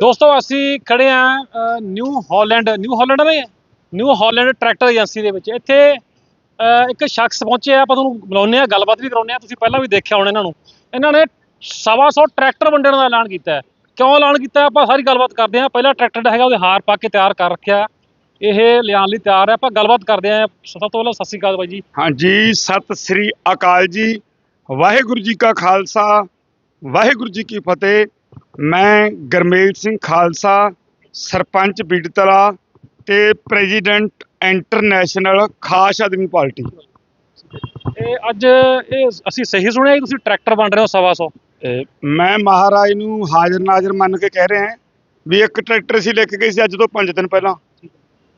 ਦੋਸਤੋ ਅਸੀਂ ਖੜੇ ਆ ਨਿਊ ਹਾਲੈਂਡ ਨਿਊ ਹਾਲੈਂਡ ਨੇ ਨਿਊ ਹਾਲੈਂਡ ਟਰੈਕਟਰ ਏਜੰਸੀ ਦੇ ਵਿੱਚ। ਇੱਥੇ ਅਹ, ਇੱਕ ਸ਼ਖਸ ਪਹੁੰਚੇ ਆ ਆਪਾਂ ਤੁਹਾਨੂੰ ਬੁਲਾਉਂਦੇ ਆ ਗੱਲਬਾਤ ਵੀ ਕਰਾਉਂਦੇ ਆ ਤੁਸੀਂ ਪਹਿਲਾਂ ਵੀ ਦੇਖਿਆ ਹੋਣਾ ਇਹਨਾਂ ਨੂੰ। ਇਹਨਾਂ ਨੇ ਸਵਾ ਸੌ ਟਰੈਕਟਰ ਵੰਡਣ ਦਾ ਐਲਾਨ ਕੀਤਾ ਕਿਉਂ ਐਲਾਨ ਕੀਤਾ ਆਪਾਂ ਸਾਰੀ ਗੱਲਬਾਤ ਕਰਦੇ ਆ ਪਹਿਲਾ ਟਰੈਕਟਰ ਜਿਹੜਾ ਹੈਗਾ ਉਹਦੇ ਹਾਰ ਪਾ ਕੇ ਤਿਆਰ ਕਰ ਰੱਖਿਆ। ਇਹ ਲਿਆਉਣ ਲਈ ਤਿਆਰ ਹੈ। ਆਪਾਂ ਗੱਲਬਾਤ ਕਰਦੇ ਆ ਸਭ ਤੋਂ ਪਹਿਲਾਂ ਸਤਿ ਸ਼੍ਰੀ ਅਕਾਲ ਬਾਈ ਜੀ। ਹਾਂਜੀ ਸਤਿ ਸ੍ਰੀ ਅਕਾਲ ਜੀ। ਵਾਹਿਗੁਰੂ ਜੀ ਕਾ ਖਾਲਸਾ। ਵਾਹਿਗੁਰੂ ਜੀ ਕੀ ਫਤਿਹ। ਮੈਂ ਗਰਮੇਲ ਸਿੰਘ ਖਾਲਸਾ ਸਰਪੰਚ ਬੀੜਤਲਾ ਤੇ ਪ੍ਰੈਜ਼ੀਡੈਂਟ ਇੰਟਰਨੈਸ਼ਨਲ ਖਾਸ ਆਦਮੀ ਪਾਰਟੀ। ਇਹ ਅੱਜ ਇਹ ਅਸੀਂ ਸਹੀ ਸੁਣਿਆ ਤੁਸੀਂ ਟਰੈਕਟਰ ਵੰਡ ਰਹੇ ਹੋ ਸਵਾ ਸੌ? ਮੈਂ ਮਹਾਰਾਜ ਨੂੰ ਹਾਜ਼ਰ ਨਾਜ਼ਰ ਮੰਨ ਕੇ ਕਹਿ ਰਿਹਾ ਵੀ ਇੱਕ ਟਰੈਕਟਰ ਸੀ ਲੈ ਕੇ ਗਏ ਸੀ ਅੱਜ ਤੋਂ 5 ਦਿਨ ਪਹਿਲਾਂ।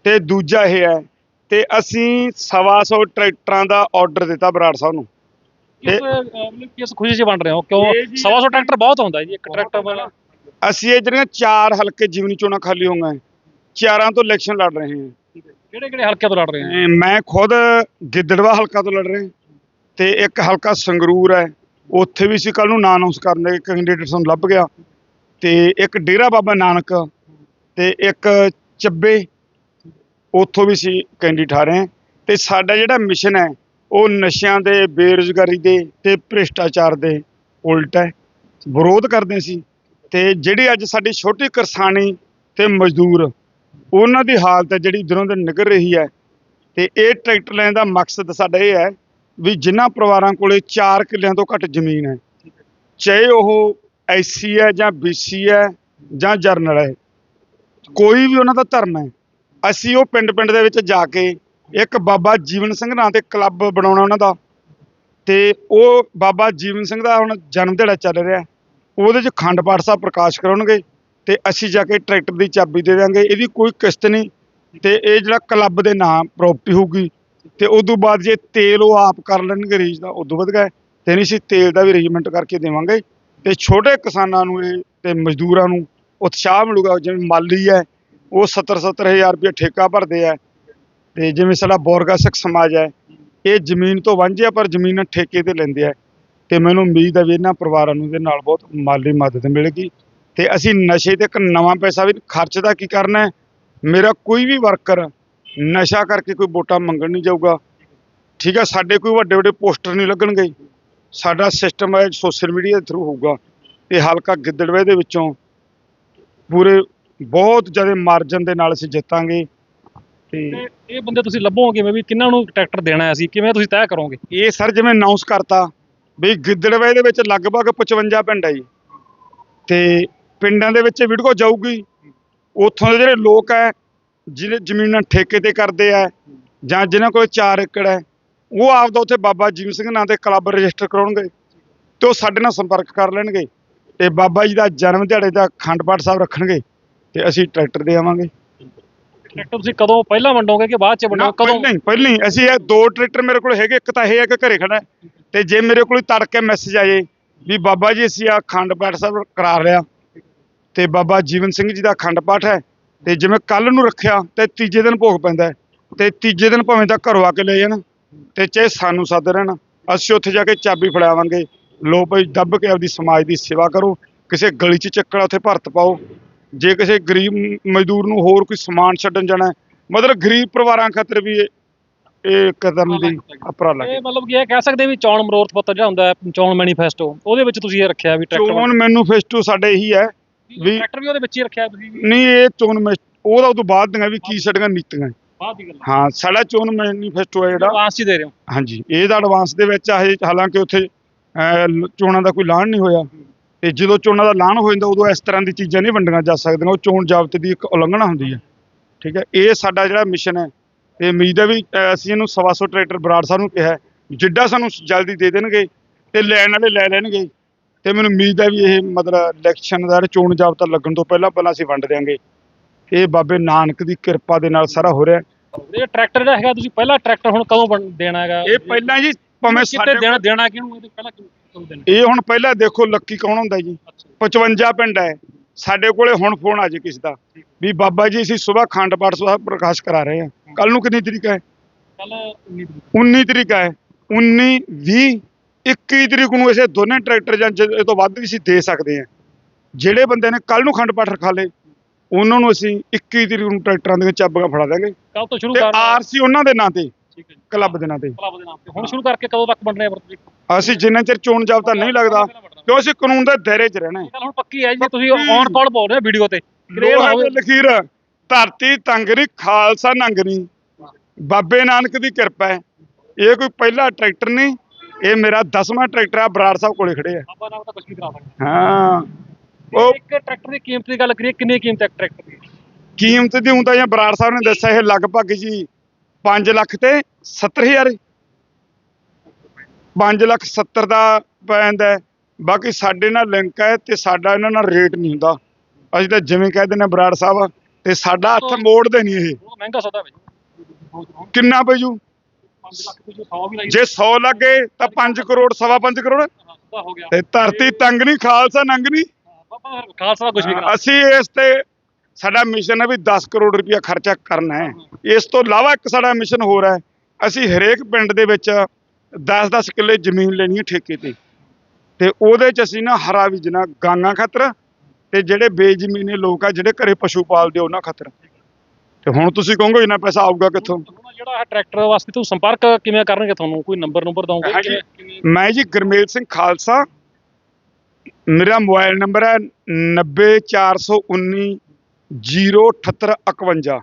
ਤੇ ਦੂਜਾ ਇਹ ਹੈ ਤੇ ਅਸੀਂ ਸਵਾ ਸੌ ਟਰੈਕਟਰਾਂ ਦਾ ਆਰਡਰ ਦਿੱਤਾ ਬਰਾੜ ਸਾਹਿਬ ਨੂੰ। ਕਿਸ ਇਹ- ਅਹ, ਮਤਲਬ ਕਿਸ ਖੁਸ਼ੀ 'ਚ ਵੰਡ ਰਹੇ ਹੋ? ਕਿਉਂ? ਇਹ ਜੀ- ਸਵਾ ਸੌ ਟਰੈਕਟਰ ਬਹੁਤ ਹੁੰਦਾ ਜੀ ਇੱਕ ਟਰੈਕਟਰ ਵਾਲਾ। ਅਸੀਂ ਇਹ ਜਿਹੜੀਆਂ ਚਾਰ ਹਲਕੇ ਜੀਵਨੀ ਚੋਣਾਂ ਖਾਲੀ ਹੋ ਗਏ ਚਾਰਾਂ ਤੋਂ ਇਲੈਕਸ਼ਨ ਲੜ ਰਹੇ ਹਾਂ। ਕਿਹੜੇ ਕਿਹੜੇ ਹਲਕੇ ਤੋਂ ਲੜ ਰਹੇ ਹੋ? ਮੈਂ ਖੁਦ ਗਿੱਦੜਵਾ ਹਲਕਾ ਤੋਂ ਲੜ ਰਿਹਾ ਤੇ ਇੱਕ ਹਲਕਾ ਸੰਗਰੂਰ ਹੈ ਉੱਥੇ ਵੀ ਸੀ ਕੱਲ ਨੂੰ ਨਾਂ ਅਨਾਉਂਸ ਕਰਨ ਦੇ ਕੈਂਡੀਡੇਟ ਸਾਨੂੰ ਲੱਭ ਗਿਆ ਤੇ ਇੱਕ ਡੇਰਾ ਬਾਬਾ ਨਾਨਕ ਤੇ ਇੱਕ ਚੱਬੇ ਉੱਥੋਂ ਵੀ ਸੀ ਕੈਂਡੀਡੇਟ ਆ ਰਹੇ ਹਾਂ ਤੇ ਸਾਡਾ ਜਿਹੜਾ ਮਿਸ਼ਨ ਹੈ ਉਹ ਨਸ਼ਿਆਂ ਦੇ, ਬੇਰੁਜ਼ਗਾਰੀ ਦੇ ਤੇ ਭ੍ਰਿਸ਼ਟਾਚਾਰ ਦੇ ਉਲਟ ਹੈ। ਵਿਰੋਧ ਕਰਦੇ ਸੀ ਤੇ ਜਿਹੜੀ ਅੱਜ ਸਾਡੀ ਛੋਟੀ ਕਿਸਾਨੀ ਤੇ ਮਜ਼ਦੂਰ, ਉਹਨਾਂ ਦੀ ਹਾਲਤ ਹੈ ਜਿਹੜੀ ਦਿਨੋਂ ਦਿਨ ਨਿਕਲ ਰਹੀ ਹੈ। ਤੇ ਇਹ ਟਰੈਕਟਰ ਲੈਣ ਦਾ ਮਕਸਦ ਸਾਡਾ ਇਹ ਹੈ ਵੀ ਜਿਨ੍ਹਾਂ ਪਰਿਵਾਰਾਂ ਕੋਲੇ 4 ਕਿੱਲਿਆਂ ਤੋਂ ਘੱਟ ਜ਼ਮੀਨ ਹੈ, ਚਾਹੇ ਉਹ ਐਸਸੀ ਹੈ ਜਾਂ ਬੀਸੀ ਹੈ ਜਾਂ ਜਰਨਲ ਹੈ। ਕੋਈ ਵੀ ਉਹਨਾਂ ਦਾ ਧਰਮ ਹੈ, ਅਸੀਂ ਉਹ ਪਿੰਡ ਪਿੰਡ ਦੇ ਵਿੱਚ ਜਾ ਕੇ ਇੱਕ ਬਾਬਾ ਜੀਵਨ ਸਿੰਘ ਨਾਂ ਤੇ ਕਲੱਬ ਬਣਾਉਣਾ ਉਹਨਾਂ ਦਾ ਤੇ ਉਹ ਬਾਬਾ ਜੀਵਨ ਸਿੰਘ ਦਾ ਹੁਣ ਜਨਮ ਦਿਹਾੜਾ ਚੱਲ ਰਿਹਾ। ਉਹਦੇ 'ਚ ਖੰਡ ਪਾਠ ਸਾਹਿਬ ਪ੍ਰਕਾਸ਼ ਕਰਾਉਣਗੇ ਤੇ ਅਸੀਂ ਜਾ ਕੇ ਟਰੈਕਟਰ ਦੀ ਚਾਬੀ ਦੇ ਦਾਂਗੇ ਇਹਦੀ ਕੋਈ ਕਿਸ਼ਤ ਨਹੀਂ ਤੇ ਇਹ ਜਿਹੜਾ ਕਲੱਬ ਦੇ ਨਾਮ ਪ੍ਰਾਪਰਟੀ ਹੋਊਗੀ ਤੇ ਉਸ ਤੋਂ ਬਾਅਦ ਜੇ ਤੇਲ ਉਹ ਆਪ ਕਰ ਲੈਣਗੇ ਰੇਜ ਦਾ, ਉਦੋਂ ਵਧ ਗਿਆ ਤੇ ਨਹੀਂ ਅਸੀਂ ਤੇਲ ਦਾ ਵੀ ਅਰੇਂਜਮੈਂਟ ਕਰਕੇ ਦੇਵਾਂਗੇ ਤੇ ਛੋਟੇ ਕਿਸਾਨਾਂ ਨੂੰ ਇਹ ਤੇ ਮਜ਼ਦੂਰਾਂ ਨੂੰ ਉਤਸ਼ਾਹ ਮਿਲੂਗਾ, ਜਿਵੇਂ ਮਾਲੀ ਹੈ ਉਹ 70 70 ਹਜ਼ਾਰ ਰੁਪਏ ਠੇਕਾ ਭਰਦੇ ਆ ਤੇ ਜਿਵੇਂ ਸਾਡਾ ਬੋਰਗਾ ਸਿੱਖ ਸਮਾਜ ਹੈ, ਇਹ ਜ਼ਮੀਨ ਤੋਂ ਵਾਂਝਿਆ ਪਰ ਜ਼ਮੀਨ ਠੇਕੇ ਤੇ ਲੈਂਦੇ ਆ। ਤੇ ਮੈਨੂੰ ਉਮੀਦ ਹੈ ਵੀ ਇਹਨਾਂ ਪਰਿਵਾਰਾਂ ਨੂੰ ਇਹਦੇ ਨਾਲ ਬਹੁਤ ਮਾਲੀ ਮਦਦ ਮਿਲੇਗੀ। ਤੇ ਅਸੀਂ ਨਸ਼ੇ ਤੇ ਇੱਕ ਨਵਾਂ ਪੈਸਾ ਵੀ ਖਰਚ ਦਾ ਕੀ ਕਰਨਾ ਹੈ? ਮੇਰਾ ਕੋਈ ਵੀ ਵਰਕਰ ਨਸ਼ਾ ਕਰਕੇ ਕੋਈ ਵੋਟਾਂ ਮੰਗਣ ਨਹੀਂ ਜਾਊਗਾ। ਠੀਕ ਹੈ, ਸਾਡੇ ਕੋਈ ਵੱਡੇ ਵੱਡੇ ਪੋਸਟਰ ਨਹੀਂ ਲੱਗਣਗੇ। ਸਾਡਾ ਸਿਸਟਮ ਹੈ, ਸੋਸ਼ਲ ਮੀਡੀਆ ਦੇ ਥਰੂ ਹੋਊਗਾ। ਤੇ ਹਲਕਾ ਗਿੱਦੜਵੇ ਦੇ ਵਿੱਚੋਂ ਪੂਰੇ ਬਹੁਤ ਜ਼ਿਆਦਾ ਮਾਰਜਨ ਦੇ ਨਾਲ ਅਸੀਂ ਜਿੱਤਾਂਗੇ। ਤੇ ਇਹ ਬੰਦੇ ਤੁਸੀਂ ਲੱਭੋਗੇ ਕਿਵੇਂ ਵੀ ਕਿੰਨਾਂ ਨੂੰ ਟਰੈਕਟਰ ਦੇਣਾ ਹੈ ਅਸੀਂ ਕਿਵੇਂ ਤੁਸੀਂ ਤੈਅ ਕਰੋਗੇ? ਇਹ ਸਰ ਜਿਵੇਂ ਅਨਾਉਂਸ ਕਰਤਾ ਵੀ ਗਿੱਦੜਵੇ ਦੇ ਵਿੱਚ ਲਗਭਗ 55 ਪਿੰਡ ਹੈ ਜੀ। ਤੇ ਪਿੰਡਾਂ ਦੇ ਵਿੱਚ ਵੀਡੀਓ ਜਾਊਗੀ। ਉੱਥੋਂ ਦੇ ਜਿਹੜੇ ਲੋਕ ਹੈ ਜਿਹੜੇ ਜ਼ਮੀਨਾਂ ਠੇਕੇ ਤੇ ਕਰਦੇ ਆ ਜਾਂ ਜਿਨ੍ਹਾਂ ਕੋਲ 4 ਏਕੜ ਹੈ ਉਹ ਆਪਦਾ ਉੱਥੇ ਬਾਬਾ ਜੀਵ ਸਿੰਘ ਨਾਂ ਤੇ ਕਲੱਬ ਰਜਿਸਟਰ ਕਰਾਉਣਗੇ ਤੇ ਉਹ ਸਾਡੇ ਨਾਲ ਸੰਪਰਕ ਕਰ ਲੈਣਗੇ ਤੇ ਬਾਬਾ ਜੀ ਦਾ ਜਨਮ ਦਿਹਾੜੇ ਦਾ ਅਖੰਡ ਪਾਠ ਸਾਹਿਬ ਰੱਖਣਗੇ ਤੇ ਅਸੀਂ ਟਰੈਕਟਰ ਦੇ ਆਵਾਂਗੇ। ਟਰੈਕਟਰ ਤੁਸੀਂ ਕਦੋਂ ਪਹਿਲਾਂ ਵੰਡੋਗੇ ਕਿ ਬਾਅਦ ਚ ਵੰਡੋਗੇ? ਕਦੋਂ? ਪਹਿਲਾਂ ਹੀ ਪਹਿਲਾਂ ਹੀ। ਅਸੀਂ ਇਹ ਦੋ ਟਰੈਕਟਰ ਮੇਰੇ ਕੋਲ ਹੈਗੇ ਇੱਕ ਤਾਂ ਇਹ ਹੈ ਕਿ ਘਰੇ ਖੜਾ ਹੈ, ਤੇ ਜੇ ਮੇਰੇ ਕੋਲ ਤੜਕੇ ਮੈਸੇਜ ਆਏ ਵੀ ਬਾਬਾ ਜੀ ਅਸੀਂ ਆ ਅਖੰਡ ਪਾਠ ਸਾਹਿਬ ਕਰਾ ਲਿਆ। ਤੇ ਬਾਬਾ ਜੀਵਨ ਸਿੰਘ ਜੀ ਦਾ ਅਖੰਡ ਪਾਠ ਹੈ। ਤੇ ਜਿਵੇਂ ਕੱਲ ਨੂੰ ਰੱਖਿਆ ਤੇ ਤੀਜੇ ਦਿਨ ਭੋਗ ਪੈਂਦਾ ਹੈ, ਤੇ ਤੀਜੇ ਦਿਨ ਭਾਵੇਂ ਤਾਂ ਘਰੋਂ ਆ ਕੇ ਲੈ ਜਾਣ ਤੇ ਚਾਹੇ ਸਾਨੂੰ ਸੱਦ ਰਹਿਣ। ਅਸੀਂ ਉੱਥੇ ਜਾ ਕੇ ਚਾਬੀ ਫੜਾਵਾਂਗੇ। ਲੋ ਭਾਈ ਦੱਬ ਕੇ ਆਪਦੀ ਸਮਾਜ ਦੀ ਸੇਵਾ ਕਰੋ। ਕਿਸੇ ਗਲੀ 'ਚ ਚੱਕਣਾ ਉੱਥੇ ਭਰਤ ਪਾਓ। ਜੇ ਕਿਸੇ ਗਰੀਬ ਮਜ਼ਦੂਰ ਨੂੰ ਹੋਰ ਕੋਈ ਸਮਾਨ ਛੱਡਣ ਜਾਣਾ ਮਤਲਬ ਗਰੀਬ ਪਰਿਵਾਰਾਂ ਖਾਤਰ ਵੀ ਇਹ ਕਦਮ ਦੀ ਉਪਰਾਲਾ ਇਹ ਮਤਲਬ ਕੀ ਇਹ ਕਹਿ ਸਕਦੇ ਵੀ ਚੌਣ ਮਰੋਰਤ ਪੱਤਰ ਜਿਹੜਾ ਹੁੰਦਾ ਹੈ ਚੌਣ ਮੈਨੀਫੈਸਟੋ ਉਹਦੇ ਵਿੱਚ ਤੁਸੀਂ ਇਹ ਰੱਖਿਆ ਵੀ ਟਰੈਕਟਰ ਚੋਣ ਮੈਨੂਫੈਸਟੋ ਸਾਡੇ ਇਹੀ ਹੈ ਵੀ ਟਰੈਕਟਰ ਵੀ ਉਹਦੇ ਵਿੱਚ ਹੀ ਰੱਖਿਆ ਤੁਸੀਂ? ਨਹੀਂ ਇਹ ਚੋਣ ਉਹਦਾ ਉਦੋਂ ਬਾਅਦ ਦੀਆਂ ਵੀ ਕੀ ਸਾਡੀਆਂ ਨੀਤੀਆਂ ਹੈ। ਬਾਅਦ ਦੀ ਗੱਲ। ਹਾਂ ਸਾਡਾ ਚੋਣ ਮੈਨੀਫੈਸਟੋ ਹੈ ਜਿਹੜਾ। ਚ ਹੀ ਦੇ ਰਹੇ ਹੋ। ਹਾਂਜੀ ਇਹਦਾ ਐਡਵਾਂਸ ਦੇ ਵਿੱਚ ਹਾਲਾਂਕਿ ਉੱਥੇ ਚੋਣਾਂ ਦਾ ਕੋਈ ਐਲਾਨ ਨਹੀਂ ਹੋਇਆ। ਤੇ ਜਦੋਂ ਚੋਣਾਂ ਦਾ ਐਲਾਨ ਹੋ ਜਾਂਦਾ ਉਦੋਂ ਇਸ ਤਰ੍ਹਾਂ ਦੀ ਚੀਜ਼ਾਂ ਨਹੀਂ ਵੰਡੀਆਂ ਜਾ ਸਕਦੀਆਂ ਉਹ ਚੋਣ ਜ਼ਾਬਤੇ ਦੀ ਇੱਕ ਉਲੰਘਣਾ ਹੁੰਦੀ ਹੈ। ਠੀਕ ਹੈ? ਇਹ ਸਾਡਾ ਜਿਹੜਾ ਮਿਸ਼ਨ ਹੈ ਤੇ ਉਮੀਦ ਹੈ ਵੀ ਅਸੀਂ ਇਹਨੂੰ ਸਵਾ ਸੌ ਟਰੈਕਟਰ ਬਰਾੜ ਸਾਹਿਬ ਨੂੰ ਕਿਹਾ ਜਿੱਡਾ ਸਾਨੂੰ ਜਲਦੀ ਦੇ ਦੇਣਗੇ ਤੇ ਲੈਣ ਵਾਲੇ ਲੈ ਲੈਣਗੇ। ਤੇ ਮੈਨੂੰ ਉਮੀਦ ਹੈ ਵੀ ਇਹ ਮਤਲਬ ਇਲੈਕਸ਼ਨ ਦਾ ਚੋਣ ਜ਼ਾਬਤਾ ਲੱਗਣ ਤੋਂ ਪਹਿਲਾਂ ਪਹਿਲਾਂ ਅਸੀਂ ਵੰਡ ਦਿਆਂਗੇ। ਇਹ ਬਾਬੇ ਨਾਨਕ ਦੀ ਕਿਰਪਾ ਦੇ ਨਾਲ ਸਾਰਾ ਹੋ ਰਿਹਾ। ਇਹ ਟਰੈਕਟਰ ਜਿਹੜਾ ਹੈਗਾ ਤੁਸੀਂ ਪਹਿਲਾ ਟਰੈਕਟਰ ਹੁਣ ਕਦੋਂ ਦੇਣਾ ਹੈਗਾ? ਇਹ ਪਹਿਲਾਂ ਜੀ ਭਾਵੇਂ ਕਿਤੇ ਸਾਡੇ ਦੇਣਾ ਦੇਣਾ ਕਿਹਨੂੰ? ਪਹਿਲਾਂ ਇਹ ਹੁਣ ਪਹਿਲਾਂ ਦੇਖੋ ਲੱਕੀ ਕੌਣ ਹੁੰਦਾ ਜੀ? ਅੱਛਾ। 55 ਪਿੰਡ ਹੈ। ਸਾਡੇ ਕੋਲੇ ਹੁਣ ਫੋਨ ਆ ਜੇ ਕਿਸੇ ਦਾ। ਵੀ ਬਾਬਾ ਜੀ ਅਸੀਂ ਸਵੇਰ ਖੰਡ ਪਾਠ ਸਾਹਿਬ ਪ੍ਰਕਾਸ਼ ਕਰਾ ਰਹੇ ਹਾਂ। ਕੱਲ ਨੂੰ ਕਿੰਨੀ ਤਰੀਕ ਹੈ? ਕੱਲ 19 ਤਰੀਕ। ਹੈ। 19 20 21 ਤਰੀਕ ਨੂੰ ਇਸੇ ਦੋਨੇ ਟਰੈਕਟਰ ਜਾਂ ਇਹ ਤੋਂ ਵੱਧ ਵੀ ਅਸੀਂ ਦੇ ਸਕਦੇ ਹਾਂ। ਜਿਹੜੇ ਬੰਦੇ ਨੇ ਕੱਲ ਨੂੰ ਖੰਡ ਪਾਠ ਰਖਾ ਲੇ ਉਹਨਾਂ ਨੂੰ ਅਸੀਂ 21 ਤਰੀਕ ਨੂੰ ਟਰੈਕਟਰਾਂ ਦੀਆਂ ਚਾਬੀਆਂ ਫੜਾ ਦਾਂਗੇ ਕੱਲ ਤੋਂ ਸ਼ੁਰੂ ਕਰ ਆਰਸੀ ਉਹਨਾਂ ਦੇ ਨਾਂ ਤੇ। ਠੀਕ ਹੈ ਜੀ। ਕਲੱਬ ਦੇ ਨਾਂ ਤੇ ਤੇ। ਹੁਣ ਸ਼ੁਰੂ ਕਰਕੇ ਕਦੋਂ ਤੱਕ ਬਣ ਰਿਹਾ ਵਰਤ ਅਸੀਂ ਜਿੰਨਾ ਚਿਰ ਚੋਣ ਜਾਬਤਾ ਨਹੀਂ ਲੱਗਦਾ ਕਿਉਂ ਅਸੀਂ ਕਾਨੂੰਨ ਦੇ ਦਾਇਰੇ 'ਚ ਰਹਿਣਾ ਹੈ। ਗੱਲ ਹੁਣ ਪੱਕੀ ਹੈ ਜੀ ਤੁਸੀਂ। ਔਨ ਕਾਲ ਬੋਲ ਰਹੇ ਹੋ ਵੀਡੀਓ ਤੇ। ਕਲੀਅਰ ਲੋਹਾ ਹੋਵੇ ਲਖੀਰ ਧਰਤੀ ਤੰਗਰੀ ਖਾਲਸਾ ਨੰਗਨੀ ਬਾਬੇ ਨਾਨਕ ਦੀ ਕਿਰਪਾ ਹੈ। ਇਹ ਕੋਈ ਪਹਿਲਾ ਟਰੈਕਟਰ ਨਹੀਂ ਇਹ ਮੇਰਾ 10ਵਾਂ ਟਰੈਕਟਰ ਆ ਬਰਾੜ ਸਾਹਿਬ ਕੋਲੇ ਖੜੇ ਆ। ਬਾਬਾ ਨਾਲ ਤਾਂ ਕੁਝ ਵੀ ਕਰਾ ਸਕਦੇ ਹਾਂ ਉਹ ਇੱਕ ਟਰੈਕਟਰ ਦੀ ਕੀਮਤ ਦੀ ਗੱਲ ਕਰੀਏ ਕਿੰਨੀ ਕੀਮਤ ਹੈ ਟਰੈਕਟਰ ਦੀ? ਕੀਮਤ ਦੀ ਹੁੰਦਾ ਜਾਂ ਬਰਾੜ ਸਾਹਿਬ ਨੇ ਦੱਸਿਆ ਇਹ ਲਗਭਗ ਜੀ 5 ਲੱਖ ਤੇ 70000 5 ਲੱਖ 70 ਦਾ ਪੈਂਦਾ। ਬਾਕੀ ਸਾਡੇ ਨਾਲ ਲਿੰਕ ਹੈ ਤੇ ਸਾਡਾ ਇਹਨਾਂ ਨਾਲ ਰੇਟ ਨਹੀਂ ਹੁੰਦਾ। ਅਸੀਂ ਤਾਂ ਜਿਵੇਂ ਕਹਿ ਦਿੰਦੇ ਬਰਾੜ ਸਾਹਿਬ ਤੇ ਸਾਡਾ ਹੱਥ ਮੋੜਦੇ ਨਹੀਂ ਇਹ। ਮਹਿੰਗਾ ਸੌਦਾ ਵੇ ਕਿੰਨਾ ਪੈ ਜੂ 5 ਲੱਖ ਤੋਂ 100 ਵੀ ਲਈ ਜੇ 100 ਲੱਗੇ ਤਾਂ 5 ਕਰੋੜ ਸਵਾ 5 ਕਰੋੜ। ਹੋ ਗਿਆ। ਤੇ ਧਰਤੀ ਤੰਗ ਨਹੀਂ ਖਾਲਸਾ ਨੰਗ ਨਹੀਂ। ਖਾਲਸਾ ਕੁਝ ਵੀ ਅਸੀਂ ਇਸ ਤੇ ਸਾਡਾ ਮਿਸ਼ਨ ਹੈ ਵੀ 10 ਕਰੋੜ ਰੁਪਇਆ ਖਰਚਾ ਕਰਨਾ ਹੈ। ਇਸ ਤੋਂ ਇਲਾਵਾ ਇੱਕ ਸਾਡਾ ਮਿਸ਼ਨ ਹੋਰ ਹੈ ਅਸੀਂ ਹਰੇਕ ਪਿੰਡ ਦੇ ਵਿੱਚ 10-10 ਕਿੱਲੇ ਜ਼ਮੀਨ ਲੈਣੀ ਹੈ ਠੇਕੇ ਤੇ। ਤੇ ਉਹਦੇ ਚ ਅਸੀਂ ਨਾ ਹਰਾ ਬੀਜਣਾ ਗਾਂਗਾ ਖਾਤਰ ਤੇ ਜਿਹੜੇ ਬੇਜ਼ਮੀਨੇ ਲੋਕ ਆ ਜਿਹੜੇ ਘਰੇ ਪਸ਼ੂ ਪਾਲਦੇ ਉਹਨਾਂ ਖਾਤਰ। ਤੇ ਹੁਣ ਤੁਸੀਂ ਕਹੋਗੇ ਇੰਨਾ ਪੈਸਾ ਆਊਗਾ ਕਿੱਥੋਂ? ਜਿਹੜਾ ਇਹ ਟਰੈਕਟਰ ਵਾਸਤੇ ਤੂੰ ਸੰਪਰਕ ਕਿਵੇਂ ਕਰਨਗੇ ਤੁਹਾਨੂੰ? ਕੋਈ ਨੰਬਰ ਨੰਬਰ ਦਵੋਗੇ। ਮੈਂ ਜੀ ਗਰਮੇਲ ਸਿੰਘ ਖਾਲਸਾ। ਮੇਰਾ ਮੋਬਾਈਲ ਨੰਬਰ ਹੈ 90419 07851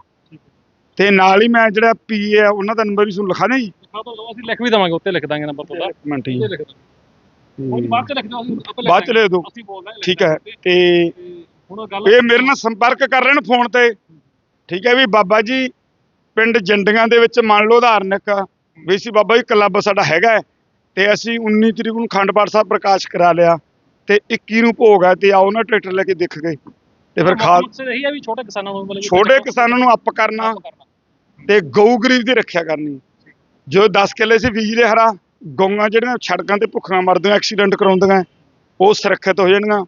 ਤੇ ਨਾਲ ਹੀ ਮੈਂ ਜਿਹੜਾ ਪੀਏ ਹੈ ਉਹਨਾਂ ਦਾ ਨੰਬਰ ਵੀ ਤੁਹਾਨੂੰ ਲਿਖਾ ਜੀ? ਅਸੀਂ ਲਿਖ ਵੀ ਦਵਾਂਗੇ ਉੱਤੇ ਲਿਖ ਦਾਂਗੇ ਨੰਬਰ ਤੁਹਾਡਾ ਇੱਕ ਮਿੰਟ ਜੀ। ਉੱਤੇ ਲਿਖ ਦਾਂਗੇ। ਉਹ ਬਾਅਦ ਚ ਲਿਖ ਦਿਓ ਅਸੀਂ ਆਪੇ ਬਾਅਦ ਚ ਲਿਖ ਦਿਓ। ਅਸੀਂ ਬੋਲਦੇ ਹਾਂ ਠੀਕ ਹੈ। ਤੇ ਤੇ ਹੁਣ ਗੱਲ ਇਹ ਮੇਰੇ ਨਾਲ ਸੰਪਰਕ ਕਰ ਰਹੇ ਨੇ ਫੋਨ ਤੇ। ਠੀਕ ਹੈ ਵੀ ਬਾਬਾ ਜੀ ਪਿੰਡ ਜੰਡੀਆਂ ਦੇ ਵਿੱਚ ਮੰਨ ਲਓ ਉਦਾਹਰਨ ਇੱਕ ਵੀ ਸੀ ਬਾਬਾ ਜੀ ਕਲੱਬ ਸਾਡਾ ਹੈਗਾ ਹੈ, ਤੇ ਅਸੀਂ 19 ਤਰੀਕ ਨੂੰ ਖੰਡ ਪਾਠ ਸਾਹਿਬ ਪ੍ਰਕਾਸ਼ ਕਰਾ ਲਿਆ ਤੇ 21 ਨੂੰ ਭੋਗ ਹੈ ਤੇ ਆਓ ਨਾ ਟਰੈਕਟਰ ਲੈ ਕੇ ਦੇਖ ਗਏ ਤੇ ਫਿਰ ਖਾਲ ਮਕਸਦ ਇਹੀ ਹੈ ਵੀ ਛੋਟੇ ਕਿਸਾਨਾਂ ਨੂੰ ਮਤਲਬ ਛੋਟੇ ਕਿਸਾਨਾਂ ਨੂੰ ਅੱਪ ਕਰਨਾ। ਤੇ ਗਊ ਗਰੀਬ ਦੀ ਰੱਖਿਆ ਕਰਨੀ। ਜੋ 10 ਕਿੱਲੇ ਸੀ ਬੀਜਲੇ ਹਰਾ ਗਊਆਂ ਜਿਹੜੀਆਂ ਸੜਕਾਂ ਤੇ ਭੁੱਖੀਆਂ ਮਰਦੀਆਂ ਐਕਸੀਡੈਂਟ ਕਰਾਉਂਦੀਆਂ ਉਹ ਸੁਰੱਖਿਅਤ ਹੋ ਜਾਣਗੀਆਂ।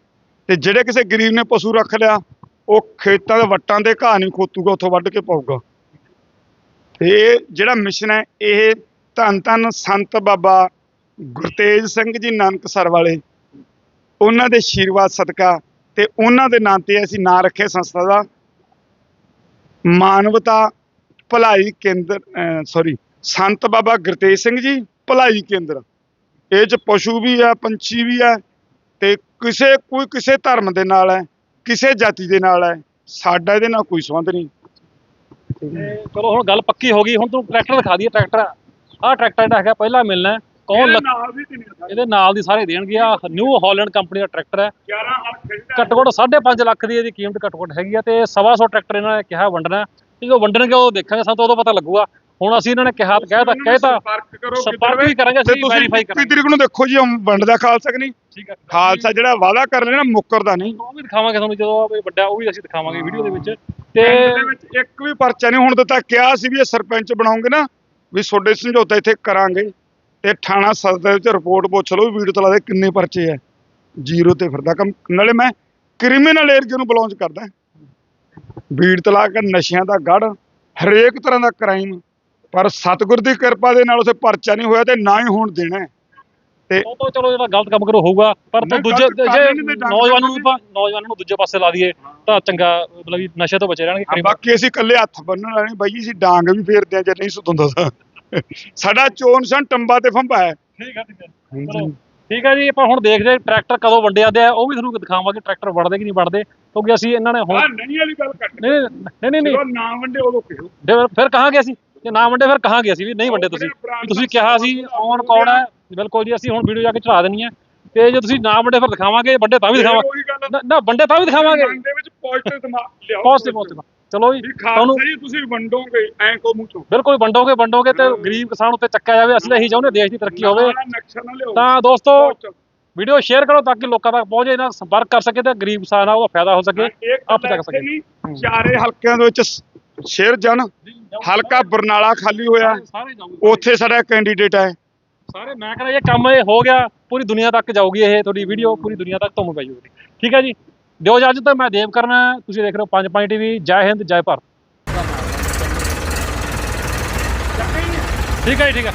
ਤੇ ਜਿਹੜੇ ਕਿਸੇ ਗਰੀਬ ਨੇ ਪਸ਼ੂ ਰੱਖ ਲਿਆ ਉਹ ਖੇਤਾਂ ਦੇ ਵੱਟਾਂ ਦੇ ਘਾਹ ਨਹੀਂ ਖੋਤੂਗਾ ਉੱਥੋਂ ਵੱਢ ਕੇ ਪਾਊਗਾ। ਤੇ ਇਹ ਜਿਹੜਾ ਮਿਸ਼ਨ ਹੈ ਇਹ ਧੰਨ ਧੰਨ ਸੰਤ ਬਾਬਾ ਗੁਰਤੇਜ ਸਿੰਘ ਜੀ ਨਾਨਕਸਰ ਵਾਲੇ ਉਹਨਾਂ ਦੇ ਆਸ਼ੀਰਵਾਦ ਸਦਕਾ ਤੇ ਉਹਨਾਂ ਦੇ ਨਾਂ ਤੇ ਅਸੀਂ ਨਾਂ ਰੱਖਿਆ ਸੰਸਥਾ ਦਾ। ਮਾਨਵਤਾ ਭਲਾਈ ਕੇਂਦਰ ਸੌਰੀ ਸੰਤ ਬਾਬਾ ਗੁਰਤੇਜ ਸਿੰਘ ਜੀ ਭਲਾਈ ਕੇਂਦਰ। ਇਹ ਚ ਪਸ਼ੂ ਵੀ ਆ ਪੰਛੀ ਵੀ ਆ ਤੇ ਕਿਸੇ, ਕੋਈ ਕਿਸੇ ਧਰਮ ਦੇ ਨਾਲ ਹੈ, ਕਿਸੇ ਜਾਤੀ ਦੇ ਨਾਲ ਹੈ, ਸਾਡਾ ਇਹਦੇ ਨਾਲ ਕੋਈ ਸੰਬੰਧ ਨਹੀਂ। ਚਲੋ ਹੁਣ ਗੱਲ ਪੱਕੀ ਹੋ ਗਈ, ਹੁਣ ਤੂੰ ਟਰੈਕਟਰ ਦਿਖਾ ਦਈਏ, ਟਰੈਕਟਰ। ਆਹ ਟਰੈਕਟਰ ਜਿਹੜਾ ਹੈਗਾ, ਪਹਿਲਾਂ ਮਿਲਣਾ ਕੌਣ ਲੱਗ- ਤੇ ਇਹਦੇ ਨਾਲ ਦੀ ਸਾਰੇ ਦੇਣਗੇ। ਆ ਨਿਊ ਹਾਲੈਂਡ ਕੰਪਨੀ ਦਾ ਟਰੈਕਟਰ ਹੈ। 11 ਹੱਥ ਖਿੱਚਦਾ ਘੱਟੋ ਘੱਟ 5.5 ਲੱਖ ਦੀ ਇਹਦੀ ਕੀਮਤ ਘੱਟੋ ਘੱਟ ਹੈਗੀ ਆ ਤੇ ਸਵਾ ਸੌ ਟਰੈਕਟਰ ਇਹਨਾਂ ਨੇ ਕਿਹਾ ਵੰਡਣਾ ਹੈ। ਜਦੋਂ ਵੰਡਣਗੇ ਉਹ ਦੇਖਾਂਗੇ ਸਾਨੂੰ ਤਾਂ ਉਦੋਂ ਪਤਾ ਲੱਗੂਗਾ। ਹੁਣ ਅਸੀਂ ਇਹਨਾਂ ਨੇ ਕਿਹਾ ਕਹਿਤਾ ਕਹਿਤਾ ਸੰਪਰਕ ਕਰੋ ਸੰਪਰਕ ਵੀ ਕਰਾਂਗੇ ਤੇ ਅਸੀਂ ਤੁਸੀਂ ਵੈਰੀਫਾਈ 21 ਕਰਾਂਗੇ। ਤਰੀਕ ਨੂੰ ਦੇਖੋ ਜੀ ਉਹ ਵੰਡਦਾ ਖਾਲਸਾ ਕਿ ਨਹੀਂ? ਠੀਕ ਹੈ। ਖਾਲਸਾ ਜਿਹੜਾ ਵਾਅਦਾ ਕਰ ਲੈਣਾ ਮੁੱਕਰਦਾ ਨਹੀਂ। ਉਹ ਵੀ ਦਿਖਾਵਾਂਗੇ ਤੁਹਾਨੂੰ ਜਦੋਂ ਉਹ ਵੱਡਾ ਉਹ ਵੀ ਅਸੀਂ ਦਿਖਾਵਾਂਗੇ ਵੀਡੀਓ ਦੇ ਵਿੱਚ। ਤੇ ਪਿੰਡ ਦੇ ਵਿੱਚ ਇੱਕ ਵੀ ਪਰਚਾ ਨਹੀਂ ਹੁਣ ਦਿੱਤਾ ਕਿਹਾ ਸੀ ਵੀ ਇਹ ਸਰਪੰਚ ਬਣਾਉਂਗੇ ਨਾ ਵੀ ਤੁਹਾਡੇ ਸਮਝੌਤਾ ਇੱਥੇ ਕਰਾਂਗੇ। ਤੇ ਥਾਣਾ ਸਦਰ ਵਿੱਚ ਰਿਪੋਰਟ ਪੁੱਛ ਲਓ ਵੀਡੀਓ ਤਲਾ ਦੇ ਕਿੰਨੇ ਪਰਚੇ ਆ। ਜ਼ੀਰੋ ਤੇ ਫਿਰਦਾ ਕੰਮ। ਨਾਲੇ ਮੈਂ ਕ੍ਰਿਮੀਨਲ ਏਰੀਆ ਨੂੰ ਬਿਲੋਂਗ ਕਰਦਾ। ਵੀੜ ਤਲਾਕ ਨਸ਼ਿਆਂ ਦਾ ਗੜ ਹਰੇਕ ਤਰ੍ਹਾਂ ਦਾ ਕ੍ਰਾਈਮ ਪਰ ਸਤਿਗੁਰ ਦੀ ਕਿਰਪਾ ਦੇ ਨਾਲ ਉਥੇ ਪਰਚਾ ਨਹੀਂ ਹੋਇਆ ਤੇ ਨਾ ਹੀ ਹੋਣ ਦੇਣਾ। ਤੇ ਉਹ ਤਾਂ ਚਲੋ ਜਿਹੜਾ ਗਲਤ ਕੰਮ ਕਰੋ ਹੋਊਗਾ। ਪਰ ਤਾਂ ਦੂਜੇ ਜੇ ਨੌਜਵਾਨਾਂ ਨੂੰ ਨੌਜਵਾਨਾਂ ਨੂੰ ਦੂਜੇ ਪਾਸੇ ਲਾ ਦਈਏ ਤਾਂ ਚੰਗਾ ਮਤਲਬ ਨਸ਼ੇ ਤੋਂ ਬਚੇ ਰਹਿਣਗੇ ਬਾਕੀ ਅਸੀਂ ਇਕੱਲੇ ਹੱਥ ਬੰਨਣ ਵਾਲੇ ਨਹੀਂ ਬਾਈ ਜੀ, ਅਸੀਂ ਡਾਂਗ ਵੀ ਫੇਰਦੇ ਆ ਜੇ ਨਹੀਂ ਸੁਤੰਦਾ ਤਾਂ। ਸਾਡਾ ਚੋਣ ਸੰ ਟੰਬਾ ਤੇ ਫੰਬਾ ਹੈ। ਠੀਕ ਹੈ ਠੀਕ ਹੈ। ਚਲੋ ਠੀਕ ਹੈ ਜੀ ਆਪਾਂ ਹੁਣ ਦੇਖਦੇ ਹਾਂ ਟਰੈਕਟਰ ਕਦੋਂ ਵੰਡੇ ਜਾਂਦੇ ਆ। ਉਹ ਵੀ ਤੁਹਾਨੂੰ ਦਿਖਾਵਾਂਗੇ ਟਰੈਕਟਰ ਵੜਦੇ ਕਿ ਨਹੀਂ ਵੜਦੇ। ਕਿਉਂਕਿ ਅਸੀਂ ਇਹਨਾਂ ਨੇ ਹੁਣ ਨਹੀਂ ਵਾਲੀ ਗੱਲ ਕੱਟ ਨਹੀਂ ਨਹੀਂ ਨਹੀਂ ਨਹੀਂ। ਜਦੋਂ ਨਾ ਵੰਡੇ ਉਦੋਂ ਕਿਹੋ? ਫਿਰ- ਕਹਾਂਗੇ ਅਸੀਂ। ਜੇ ਨਾ ਵੰਡੇ ਫਿਰ ਕਹਾਂਗੇ ਅਸੀਂ ਵੀ ਨਹੀਂ ਵੰਡੇ ਤੁਸੀਂ। ਤੁਸੀਂ ਕਿਹਾ ਸੀ ਔਨ ਕੌਣ ਹੈ? ਬਿਲਕੁਲ ਜੀ ਅਸੀਂ ਹੁਣ ਵੀਡੀਓ ਜਾ ਕੇ ਚੜਾ ਦੇਣੀ ਹੈ। ਤੇ ਜੇ ਤੁਸੀਂ ਨਾ ਵੰਡੇ ਫਿਰ ਦਿਖਾਵਾਂਗੇ। ਵੱਡੇ ਤਾਂ ਵੀ ਦਿਖਾਵਾਂਗੇ ਨਾ- ਵੰਡੇ ਤਾਂ ਵੀ ਦਿਖਾਵਾਂਗੇ। ਦੇ ਵਿੱਚ ਪੋਜ਼ਿਟਿਵ ਦਿਮਾਗ ਲਿਆਓ। ਪੋਜ਼ਿਟਿਵ ਪੋਜ਼ਿਟਿਵ ਚਲੋ ਜੀ ਤੁਹਾਨੂੰ ਜੀ ਤੁਸੀਂ ਵੰਡੋਗੇ ਐਂ ਕੋ ਮੂੰਹ ਚੋਂ। ਬਿਲਕੁਲ ਵੰਡੋਗੇ ਵੰਡੋਗੇ ਤੇ ਗਰੀਬ ਕਿਸਾਨ ਉੱਤੇ ਚੱਕਿਆ ਜਾਵੇ ਅਸੀਂ ਇਹੀ ਚਾਹੁੰਦੇ ਦੇਸ਼ ਦੀ ਤਰੱਕੀ ਹੋਵੇ। ਤਾਂ ਦੋਸਤੋ ਵੀਡੀਓ ਸ਼ੇਅਰ ਕਰੋ ਤਾਂ ਕਿ ਲੋਕਾਂ ਤੱਕ ਪਹੁੰਚੇ ਇਹਨਾਂ ਸੰਪਰਕ ਕਰ ਸਕੇ ਤੇ ਗਰੀਬ ਕਿਸਾਨ ਆ ਉਹਦਾ ਫਾਇਦਾ ਹੋ ਸਕੇ ਆਪ ਚੱਕ ਸਕੇ। ਚਾਰੇ ਹਲਕਿਆਂ ਦੇ ਵਿੱਚ ਸ਼ੇਰ ਜਨ ਹਲਕਾ ਬਰਨਾਲਾ ਖਾਲੀ ਹੋਇਆ। ਉੱਥੇ ਸਾਡਾ ਕੈਂਡੀਡੇਟ ਹੈ। ਸਾਰੇ ਮੈਂ ਕਹਿੰਦਾ ਇਹ ਕੰਮ ਇਹ ਹੋ ਗਿਆ ਪੂਰੀ ਦੁਨੀਆ ਤੱਕ ਜਾਊਗੀ ਇਹ ਤੁਹਾਡੀ ਵੀਡੀਓ ਪੂਰੀ ਦੁਨੀਆ ਤੱਕ ਤੁਹਾਨੂੰ ਪੈ ਜਾਊਗੀ ਠੀਕ ਹੈ ਜੀ? ਦਿਓ ਇਜਾਜ਼ਤ ਤਾਂ ਮੈਂ ਦੇਵ ਕਰਨਾ ਤੁਸੀਂ ਦੇਖ ਰਹੇ ਹੋ ਪੰਜ ਪੰਜ ਟੀਵੀ ਜੈ ਹਿੰਦ ਜੈ ਭਾਰਤ। ਠੀਕ ਹੈ ਜੀ ਠੀਕ ਹੈ।